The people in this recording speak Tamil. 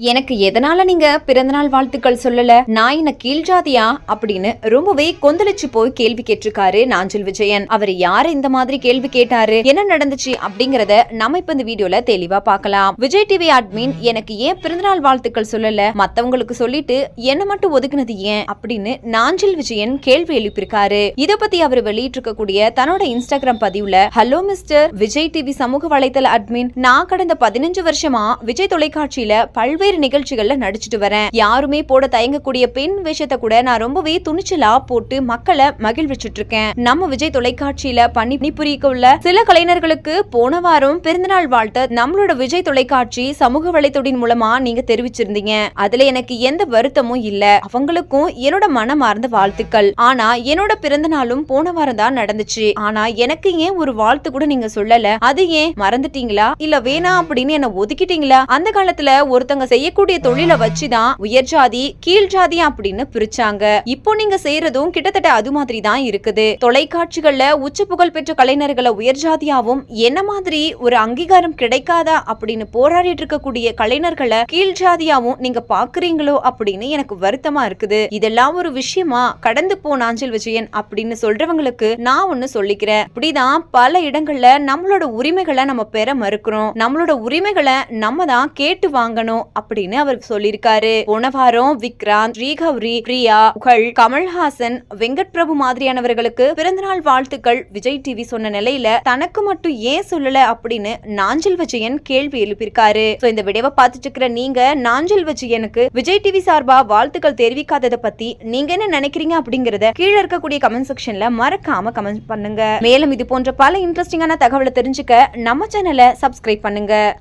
எனக்கு எதனால நீங்க பிறந்தநாள் வாழ்த்துக்கள் சொல்லல? நான் என்ன கீழ்ஜாதியா? அப்படின்னு ரொம்பவே கொந்தளிச்சு போய் கேள்வி கேட்டிருக்காரு நாஞ்சில் விஜயன். அவர் யாரு இந்த மாதிரி கேள்வி கேட்டாரு? என்ன நடந்துச்சு? அப்படிங்கறத நம்ம இப்ப இந்த வீடியோல தெளிவா பார்க்கலாம். விஜய் டிவி அட்மின் எனக்கு ஏன் பிறந்தநாள் வாழ்த்துக்கள் சொல்லல? மத்தவங்களுக்கு சொல்லிட்டு என்ன மட்டும் ஒதுக்குனது ஏன்? அப்படின்னு நாஞ்சில் விஜயன் கேள்வி எழுப்பியிருக்காரு. இத பத்தி அவர் வெளியிட்டிருக்கக்கூடிய தன்னோட இன்ஸ்டாகிராம் பதிவுல ஹலோ மிஸ்டர் விஜய் டிவி சமூக வலைதள அட்மின் நான் கடந்த பதினஞ்சு வருஷமா விஜய் தொலைக்காட்சியில பல்வேறு நிகழ்ச்சிகள்ல நடிச்சிட்டு வரேன். யாருமே போட தயங்கக்கூடிய பெண் விஷயத்தை கூட நான் ரொம்பவே துணிச்சலா போட்டு மக்களை மகிழ்விச்சுட்டு இருக்கேன் நம்ம விஜய் தொலைக்காட்சியில பண்ணி பணிபுரிக்க உள்ள சில கலைஞர்களுக்கு போன வாரம் பிறந்தநாள் வாழ்த்த நம்மளோட விஜய் தொலைக்காட்சி சமூக வலைத்தொடின் மூலமா நீங்க தெரிவிச்சிருந்தீங்க. அதுல எனக்கு எந்த வருத்தமும் இல்ல. அவங்களுக்கும் என்னோட மனமார்ந்த வாழ்த்துக்கள். ஆனா என்னோட பிறந்த நாளும் போன வாரம் தான் நடந்துச்சு. ஆனா எனக்கு ஏன் ஒரு வாழ்த்து கூட நீங்க சொல்லல? அது ஏன் மறந்துட்டீங்களா? இல்ல வேணாம் அப்படின்னு என்ன ஒதுக்கிட்டீங்களா? அந்த காலத்துல ஒருத்தங்க செய்யக்கூடிய தொழிலை வச்சுதான் உயர் ஜாதி கீழ் ஜாதி அப்படின்னு பிரிச்சாங்க. இப்போ நீங்க செய்யறதும் கிட்டத்தட்ட அது மாதிரி தான் இருக்குது. தொலைக்காட்சிகள்ல உச்ச புகழ் பெற்ற கலைஞர்களை உயர் ஜாதியாவும் என்ன மாதிரி ஒரு அங்கீகாரம் கிடைக்காதா அப்படின்னு போராடிட்டு இருக்கக்கூடிய கலைஞர்களை கீழ் ஜாதியாவும் நீங்க பாக்குறீங்களோ அப்படின்னு எனக்கு வருத்தமா இருக்குது. இதெல்லாம் ஒரு விஷயமா? கடந்து போன ஆஞ்சல் விஜயன் அப்படின்னு சொல்றவங்களுக்கு நான் ஒண்ணு சொல்லிக்கிறேன். இப்படிதான் பல இடங்கள்ல நம்மளோட உரிமைகளை நம்ம பெற மறுக்கிறோம். நம்மளோட உரிமைகளை நம்ம தான் கேட்டு வாங்கணும் அப்படின்னு அவர் சொல்லியிருக்காரு. போன வாரம் விக்ராந்த் ஸ்ரீகௌரி பிரியா புகழ் கமல்ஹாசன் வெங்கட் பிரபு மாதிரியானவர்களுக்கு பிறந்தநாள் வாழ்த்துக்கள் விஜய் டிவி சொன்ன நிலையில தனக்கு மட்டும் ஏன் சொல்லல அப்படின்னு நாஞ்சில் விஜயன் கேள்வி எழுப்பியிருக்காரு. இந்த விடைவை பார்த்துட்டு இருக்கிற நீங்க நாஞ்சில் விஜயனுக்கு விஜய் டிவி சார்பா வாழ்த்துக்கள் தெரிவிக்காததை பத்தி நீங்க என்ன நினைக்கிறீங்க அப்படிங்கறத கீழே இருக்கக்கூடிய கமெண்ட் செக்ஷன்ல மறக்காம கமெண்ட் பண்ணுங்க. மேலும் இது போன்ற பல இன்ட்ரெஸ்டிங்கான தகவலை தெரிஞ்சுக்க நம்ம சேனலை சப்ஸ்கிரைப் பண்ணுங்க.